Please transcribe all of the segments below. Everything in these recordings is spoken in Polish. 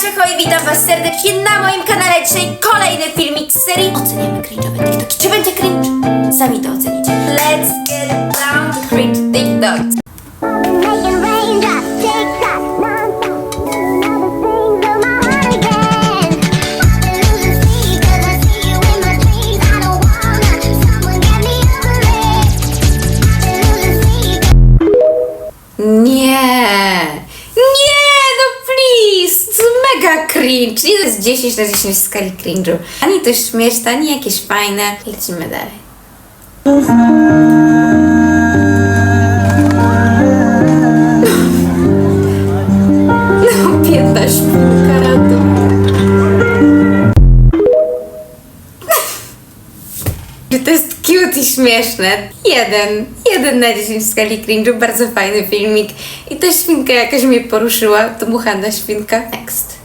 Siema, i witam was serdecznie na moim kanale. Dzisiaj kolejny filmik z serii Oceniamy cringe'owe TikToki. Czy będzie cringe? Sami to ocenicie. Let's get down to cringe TikToks. Cringe. I to jest 10 na 10 w skali cringe'u. Ani to śmieszne, ani jakieś fajne. Lecimy dalej. No, biedna świnka radu. To jest cute i śmieszne. Jeden. Jeden na 10 w skali cringe'u. Bardzo fajny filmik. I ta świnka jakaś mnie poruszyła. To muchana świnka. Next.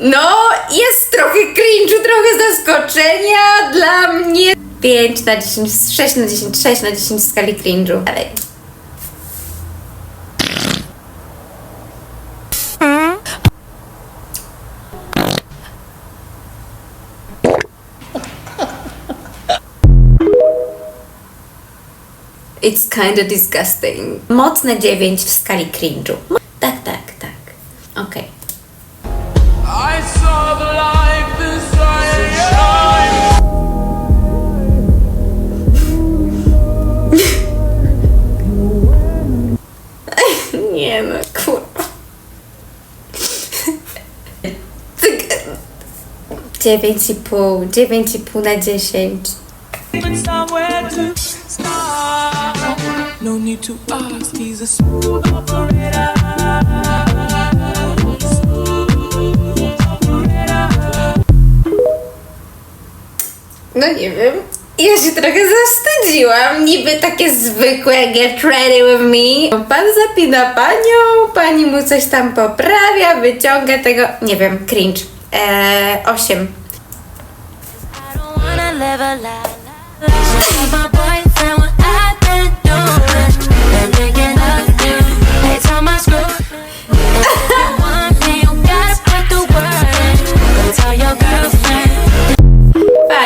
No, jest trochę cringe'u, trochę zaskoczenia dla mnie. 5 na 10, 6 na 10, 6 na 10 w skali cringe'u. Dalej. It's kinda disgusting. Mocne 9 w skali cringe'u. Nie no, kurwa. Dziewięć i pół, dziewięć i pół na dziesięć. No need to ask, he's a. Smooth operator. No nie wiem. Ja się trochę zawstydziłam, niby takie zwykłe get ready with me. Pan zapina panią, pani mu coś tam poprawia, wyciąga tego, nie wiem, cringe. Eee, 8.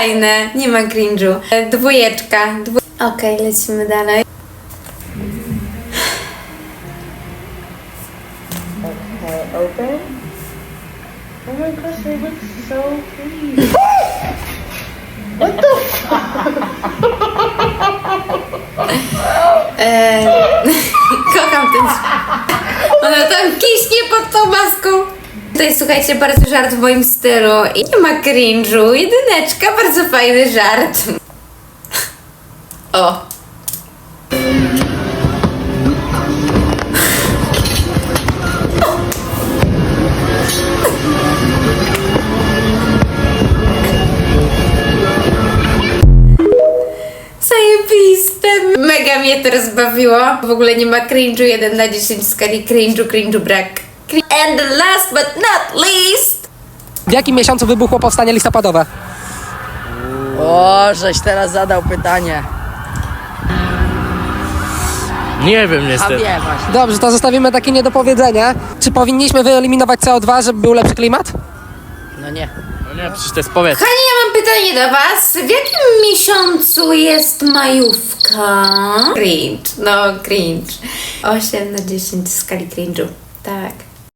Fajne, nie ma cringe'u. E, Dwójeczka. Dwu... Okej, lecimy dalej. Okay, open. Oh my gosh, they look so pretty. Eee, kocham Tutaj słuchajcie, bardzo żart w moim stylu. I nie ma cringe'u. Jedyneczka, bardzo fajny żart. O. Zajebiste. Mega mnie to rozbawiło. W ogóle nie ma cringe'u 1 na 10 w skali cringe'u, cringe'u brak. And the last but not least. W jakim miesiącu wybuchło powstanie listopadowe? O, żeś teraz zadał pytanie. Nie wiem A niestety. wie właśnie. Dobrze, to zostawimy takie niedopowiedzenie. Czy powinniśmy wyeliminować CO2, żeby był lepszy klimat? No nie. No nie, przecież to jest powietrze. Kochani, ja mam pytanie do Was. W jakim miesiącu jest majówka? Cringe, no cringe. 8 na 10 w skali cringe'u. Tak.